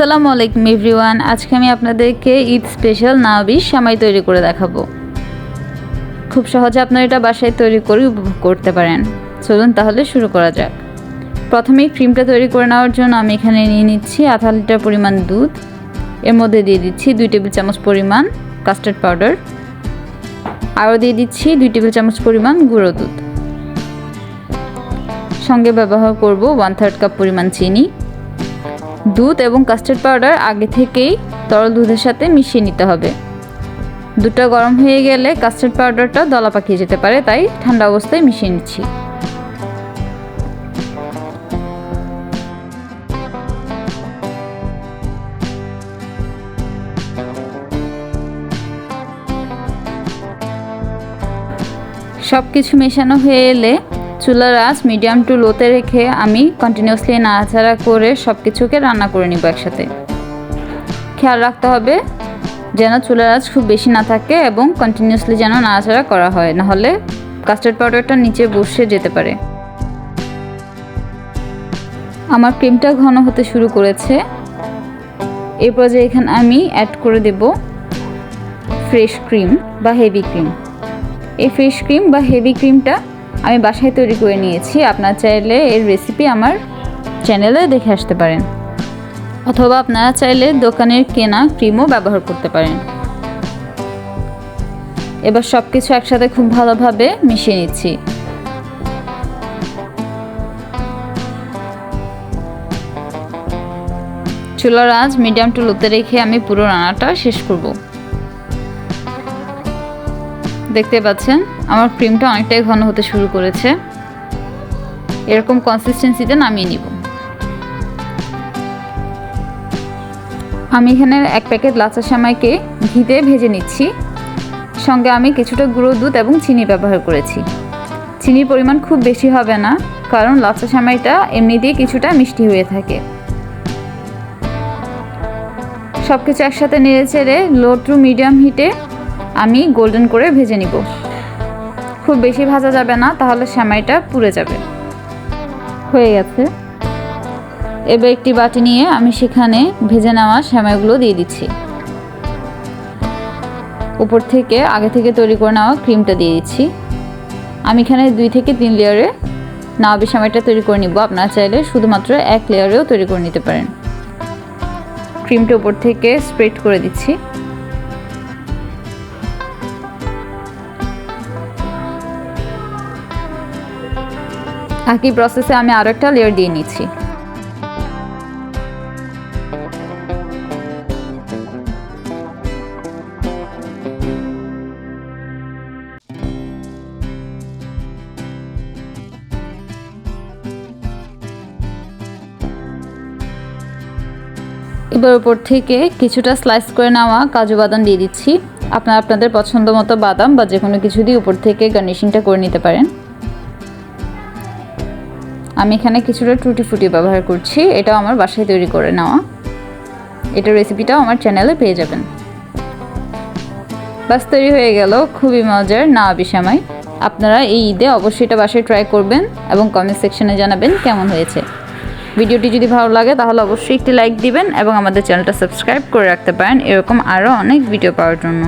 আসসালামু আলাইকুম, এভরিওয়ান। আজকে আমি আপনাদেরকে ঈদ স্পেশাল নাবি সামাই তৈরি করে দেখাবো। খুব সহজে আপনারা এটা বাসায় তৈরি করে উপভোগ করতে পারেন। চলুন তাহলে শুরু করা যাক। প্রথমেই ক্রিমটা তৈরি করে নেওয়ার জন্য আমি এখানে নিয়ে নিচ্ছি আধা লিটার পরিমাণ দুধ। এর মধ্যে দিয়ে দিচ্ছি দুই টেবিল চামচ পরিমাণ কাস্টার্ড পাউডার। আরও দিয়ে দিচ্ছি দুই টেবিল চামচ পরিমাণ গুঁড়ো দুধ। সঙ্গে ব্যবহার করব ওয়ান থার্ড কাপ পরিমাণ চিনি। দুধ এবং কাস্টার্ড পাউডার আগে থেকেই তরল দুধের সাথে মিশিয়ে নিতে হবে। দুধটা গরম হয়ে গেলে কাস্টার্ড পাউডারটা দলা পাকিয়ে যেতে পারে, তাই ঠান্ডা অবস্থায় মিশিয়ে নিচ্ছি। সব কিছু মেশানো হয়ে এলে চুলার আঁচ মিডিয়াম টু লোতে রেখে আমি কন্টিনিউয়াসলি নাড়াচাড়া করে সব কিছুকে রান্না করে নিব একসাথে। খেয়াল রাখতে হবে যেন চুলার আঁচ খুব বেশি না থাকে এবং কন্টিনিউসলি যেন নাড়াচাড়া করা হয় নাহলে কাস্টার্ড পাউডারটা নিচে বসে যেতে পারে। আমার ক্রিমটা ঘন হতে শুরু করেছে। এই পর্যায়ে এখানে আমি অ্যাড করে দেব ফ্রেশ ক্রিম বা হেভি ক্রিম এই ফ্রেশ ক্রিম বা হেভি ক্রিমটা আমি বাসায় তৈরি করে নিয়েছি। আপনার চাইলে এর রেসিপি আমার চ্যানেলে দেখে আসতে পারেন। অথবা আপনারা চাইলে দোকানের কেনা ক্রিমও ব্যবহার করতে পারেন। এবার সব কিছু একসাথে খুব ভালোভাবে মিশিয়ে নিচ্ছি। চুলার আঁচ মিডিয়াম টু লোতে রেখে আমি পুরো রান্নাটা শেষ করব। দেখতে পাচ্ছেন, আমার ক্রিমটা অনেকটাই ঘন হতে শুরু করেছে। এরকম কনসিস্টেন্সিতে নামিয়ে নিব। আমি এখানে এক প্যাকেট লাচা সেমাইকে ঘিতে ভেজে নিচ্ছি। সঙ্গে আমি কিছুটা গুঁড়ো দুধ এবং চিনি ব্যবহার করেছি। চিনির পরিমাণ খুব বেশি হবে না, কারণ লাচা সেমাইটা এমনি দিয়ে কিছুটা মিষ্টি হয়ে থাকে। সব কিছু একসাথে নেড়ে চেড়ে লো টু মিডিয়াম হিটে আমি গোল্ডেন করে ভেজে নিব। খুব বেশি ভাজা যাবে না, তাহলে সেমাইটা পুড়ে যাবে। হয়ে গেছে। এবার একটি বাটি নিয়ে আমি সেখানে ভেজে নেওয়া সেমাইগুলো দিয়ে দিচ্ছি। উপর থেকে, আগে থেকে তৈরি করে নেওয়া ক্রিমটা দিয়ে দিচ্ছি। আমি এখানে দুই থেকে তিন লেয়ারে নাওয়াবি সেমাইটা তৈরি করে নিব। আপনারা চাইলে শুধুমাত্র এক লেয়ারেও তৈরি করে নিতে পারেন। ক্রিমটা উপর থেকে স্প্রেড করে দিচ্ছি। একই প্রসেসে আমি আরও একটা লেয়ার দিয়ে নিচ্ছি। এবার উপর থেকে কিছুটা স্লাইস করে নেওয়া কাজু বাদাম দিয়ে দিচ্ছি। আপনারা আপনাদের পছন্দ মতো বাদাম বা যে কোনো কিছু দিয়ে উপর থেকে গার্নিশিংটা করে নিতে পারেন। আমি এখানে কিছুটা টুটি ফুটি ব্যবহার করছি, এটাও আমার বাসায় তৈরি করে নেওয়া। এটার রেসিপিটাও আমার চ্যানেলে পেয়ে যাবেন। বাস, তৈরি হয়ে গেল, খুবই মজার, না বিশামাই আপনারা এই ঈদে অবশ্যই এটা বাসায় ট্রাই করবেন এবং কমেন্ট সেকশনে জানাবেন কেমন হয়েছে। ভিডিওটি যদি ভালো লাগে, তাহলে অবশ্যই একটি লাইক দিবেন এবং আমাদের চ্যানেলটা সাবস্ক্রাইব করে রাখতে পারেন। এরকম আরও অনেক ভিডিও পাওয়ার জন্য।